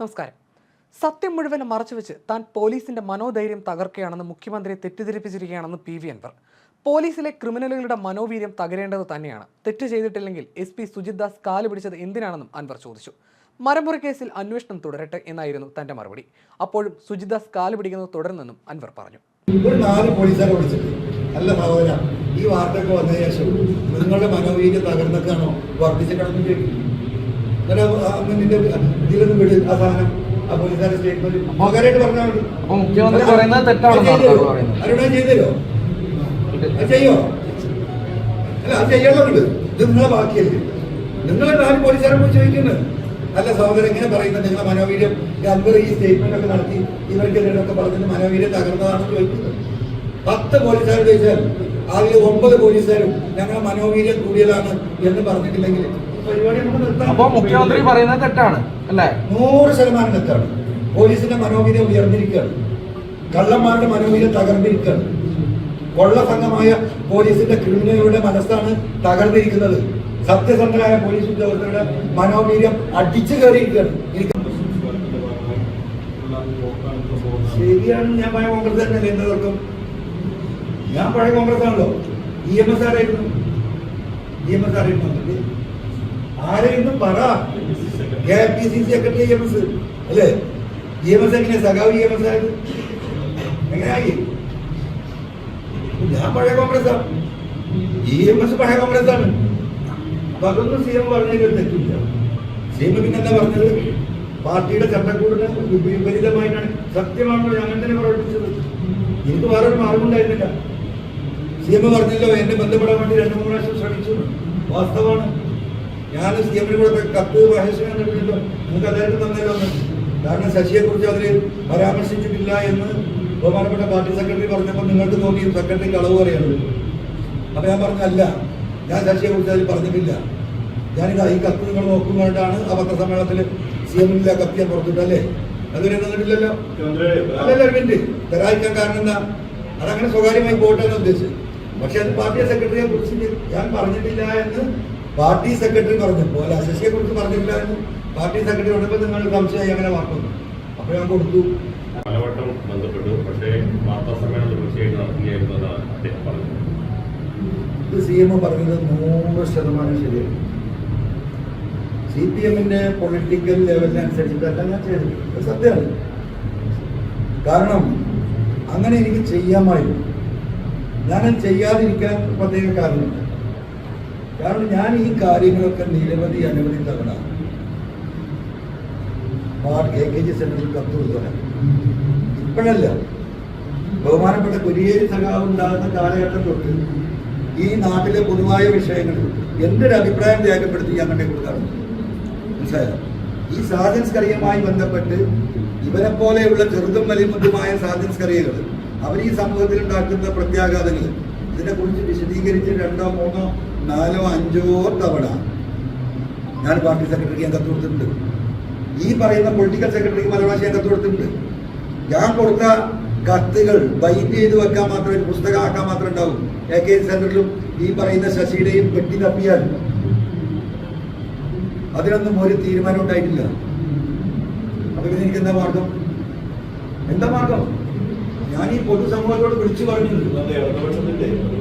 നമസ്കാരം. സത്യം മുഴുവൻ മറച്ചുവെച്ച് താൻ പോലീസിന്റെ മനോധൈര്യം തകർക്കുകയാണെന്ന് മുഖ്യമന്ത്രിയെ തെറ്റിദ്ധരിപ്പിച്ചിരിക്കുകയാണെന്ന് പി വി അൻവർ. പോലീസിലെ ക്രിമിനലുകളുടെ മനോവീര്യം തകരേണ്ടത് തന്നെയാണ്. തെറ്റ് ചെയ്തിട്ടില്ലെങ്കിൽ എസ് പി സുജിത് ദാസ് കാൽ പിടിച്ചത് എന്തിനാണെന്നും അൻവർ ചോദിച്ചു. മരമുറി കേസിൽ അന്വേഷണം തുടരട്ടെ എന്നായിരുന്നു തന്റെ മറുപടി. അപ്പോഴും സുജിത് ദാസ് കാൽ പിടിക്കുന്നത് തുടരുന്നെന്നും അൻവർ പറഞ്ഞു. അല്ല സഹോദര ഈ വാർത്തയൊക്കെ വന്നതിന് ശേഷം നിങ്ങളുടെ മനോവീര്യം തകർന്നൊക്കെയാണോ വർദ്ധിച്ചിട്ടാണെന്ന് ചോദിക്കും നിന്റെ ഇതിലൊന്നും വിട് ആ സാധനം ആ പോലീസുകാരെ സ്റ്റേറ്റ്മെന്റ് മകരായിട്ട് പറഞ്ഞാൽ മതി അപ്പൊ മുഖ്യമന്ത്രി പറയുന്നത് തെറ്റാണെന്നാണ് അത് ചെയ്തോ? താങ്കൾ പറയുന്നത്. അരുണ ചെയ്തല്ലോ ചെയ്യോ? അല്ല അത് ചെയ്യണമെന്നുണ്ട്. ഇത് നിങ്ങളെ ബാക്കിയല്ലേ? നിങ്ങളെ നാല് പോലീസുകാരെ പോയി ചോദിക്കുന്നത് അല്ല സഹോദരൻ എങ്ങനെ പറയുന്നത് നിങ്ങളെ മനോവീര്യം അൻവർ ഈ സ്റ്റേറ്റ്മെന്റ് ഒക്കെ നടത്തി ഇവർക്കെതിരൊക്കെ പറഞ്ഞിട്ട് മനോവീര്യം തകർന്നതാണെന്ന് ചോദിക്കുന്നത് പത്ത് പോലീസുകാർ ചോദിച്ചാൽ ആദ്യം ഒമ്പത് പോലീസുകാരും ഞങ്ങളെ മനോവീര്യം കൂടിയതാണ് എന്ന് പറഞ്ഞിട്ടില്ലെങ്കിൽ അപ്പൊ മുഖ്യമന്ത്രി പറയുന്നത് തെറ്റാണ് അല്ലേ? നൂറ് ശതമാനം തെറ്റാണ്. പോലീസിന്റെ മനോവീര്യം ഉയർന്നിരിക്കുകയാണ്. കള്ളന്മാരുടെ മനോവീര്യം തകർന്നിരിക്കുകയാണ്. കൊള്ളസംഘമായ പോലീസിന്റെ ക്രിമിനലുകളുടെ മനസ്സാണ് തകർന്നിരിക്കുന്നത്. സത്യസന്ധരായ പോലീസ് ഉദ്യോഗസ്ഥരുടെ മനോവീര്യം അടിച്ചു കയറിയിരിക്കുകയാണ്. ശരിയാണ് ഞാൻ പഴയ കോൺഗ്രസ് തന്നെ എന്തൊക്കെ ഞാൻ പഴയ കോൺഗ്രസ് ആണല്ലോ. ഇ എം എസ് ആയിരുന്നു ഇ എം എസ് ആരായിരുന്നു? മന്ത്രി? പറ? K P C secretary M S അല്ലേ? ഇ എം എസ് എങ്ങനെ സഖാവ് ഇ എം എസ് ആയത്? എങ്ങനെയായി? ഞാൻ പഴയ കോൺഗ്രസ് ആണ് ഇ എം എസ് പഴയ കോൺഗ്രസ് ആണ് അപ്പൊ അതൊന്നും സി എം പറഞ്ഞതിൽ തെറ്റില്ല സി എം പിന്നെ എന്താ പറഞ്ഞത്? പാർട്ടിയുടെ ചട്ടക്കൂടിന് വിപരീതമായിട്ടാണ് സത്യമാണല്ലോ ഞാൻ അങ്ങനെ തന്നെ പ്രവർത്തിച്ചത്. എനിക്ക് വേറൊരു മാർഗം ഉണ്ടായിരുന്നില്ല. സി എം പറഞ്ഞല്ലോ എന്നെ ബന്ധപ്പെടാൻ വേണ്ടി രണ്ടു മൂന്ന് പ്രാവശ്യം ശ്രമിച്ചു. വാസ്തവമാണ്. ഞാൻ സി എമ്മിന് കൂടെ കത്ത് മഹേഷിനെ നൽകിയല്ലോ നിങ്ങൾക്ക് അദ്ദേഹത്തിന് തന്നല്ലോ എന്ന് കാരണം ശശിയെ കുറിച്ച് അതിൽ പരാമർശിച്ചിട്ടില്ല എന്ന് ബഹുമാനപ്പെട്ട പാർട്ടി സെക്രട്ടറി പറഞ്ഞപ്പോൾ നിങ്ങൾക്ക് തോന്നി സെക്രട്ടറി കളവ് പറയുന്നത് അപ്പൊ ഞാൻ പറഞ്ഞല്ല ഞാൻ ശശിയെ കുറിച്ച് അതിൽ പറഞ്ഞിട്ടില്ല. ഞാനിത് ഈ കത്ത് നിങ്ങൾ നോക്കുന്നതുകൊണ്ടാണ് ആ പത്രസമ്മേളനത്തിൽ സി എമ്മിനില്ല കത്ത് ഞാൻ പുറത്തിട്ടല്ലേ അതുവരെ തന്നിട്ടില്ലല്ലോ അല്ലല്ല ഒരു മിനിറ്റ്. തരാതിരിക്കാൻ കാരണം എന്താ? അതങ്ങനെ സ്വകാര്യമായി പോട്ടെ എന്ന് ഉദ്ദേശിച്ചത്. പക്ഷെ അത് പാർട്ടി സെക്രട്ടറിയെ കുറിച്ച് ഞാൻ പറഞ്ഞിട്ടില്ല എന്ന് പാർട്ടി സെക്രട്ടറി പറഞ്ഞപ്പോൾ അല്ല ശശിയെ കുറിച്ച് പറഞ്ഞിട്ടില്ല എന്ന് പാർട്ടി സെക്രട്ടറി പറഞ്ഞപ്പോൾ നിങ്ങൾ സംശയമായി അങ്ങനെ വാർത്തുന്നു അപ്പോൾ ഞാൻ കൊടുത്തു. പലവട്ടം ബന്ധപ്പെട്ടു. പക്ഷേ വാർത്താ സമ്മേളനം തീർച്ചയായിട്ടും നടത്തുകയായിരുന്നു എന്നാണ് അദ്ദേഹം പറഞ്ഞത് ഇത് സി എം പറഞ്ഞത് നൂറ് ശതമാനം ശരിയാണ്. സി പി എമ്മിന്റെ പൊളിറ്റിക്കൽ ലെവലിനനുസരിച്ചിട്ടല്ല ഞാൻ ചെയ്തത്. സത്യമാണ്. കാരണം അങ്ങനെ എനിക്ക് ചെയ്യാമായിരുന്നു. ഞാനത് ചെയ്യാതിരിക്കാൻ പ്രത്യേക കാരണമുണ്ട്. കാരണം ഞാൻ ഈ കാര്യങ്ങളൊക്കെ നിരവധി അനവധി തവണ കെ കെ ജി സെന്ററിൽ കത്ത് കൊടുത്തതാണ് ഇപ്പോഴല്ല. ബഹുമാനപ്പെട്ട കുരിയേരി സഖാവ് ഉണ്ടാകുന്ന കാലഘട്ടം തൊട്ട് ഈ നാട്ടിലെ പൊതുവായ വിഷയങ്ങൾ എന്തൊരു അഭിപ്രായം രേഖപ്പെടുത്തി ഞാൻ കണ്ടേ കൊടുക്കാറുണ്ട്? മനസ്സിലായോ? ഈ സാധൻസ്കറിയുമായി ബന്ധപ്പെട്ട് ഇവരെ പോലെയുള്ള ചെറുതും വലിയതുമായ സാധൻസ്കറിയകൾ അവർ ഈ സമൂഹത്തിൽ ഉണ്ടാക്കുന്ന പ്രത്യാഘാതങ്ങൾ ഇതിനെക്കുറിച്ച് വിശദീകരിച്ച് രണ്ടോ മൂന്നോ നാലോ അഞ്ചോ തവണ ഞാൻ പാർട്ടി സെക്രട്ടറിക്ക് ഞാൻ കൊടുത്തിട്ടുണ്ട്. ഈ പറയുന്ന പൊളിറ്റിക്കൽ സെക്രട്ടറിക്ക് പ്രാവശ്യം ഞാൻ കത്ത് കൊടുത്തിട്ടുണ്ട്. ഞാൻ കൊടുത്ത കത്തുകൾ ബൈൻഡ് ചെയ്ത് വെക്കാൻ മാത്രമേ പുസ്തകമാക്കാൻ മാത്രം ഉണ്ടാവും. എ കെ സെന്ററിലും ഈ പറയുന്ന ശശിയുടെയും പെട്ടി തപ്പിയാൽ. അതിനൊന്നും ഒരു തീരുമാനം ഉണ്ടായിട്ടില്ല. അപ്പൊ പിന്നെ എനിക്ക് എന്താ മാർഗം. എന്താ മാർഗം? ഞാൻ ഈ പൊതുസമൂഹത്തോട് വിളിച്ചു പറഞ്ഞിട്ടുണ്ട്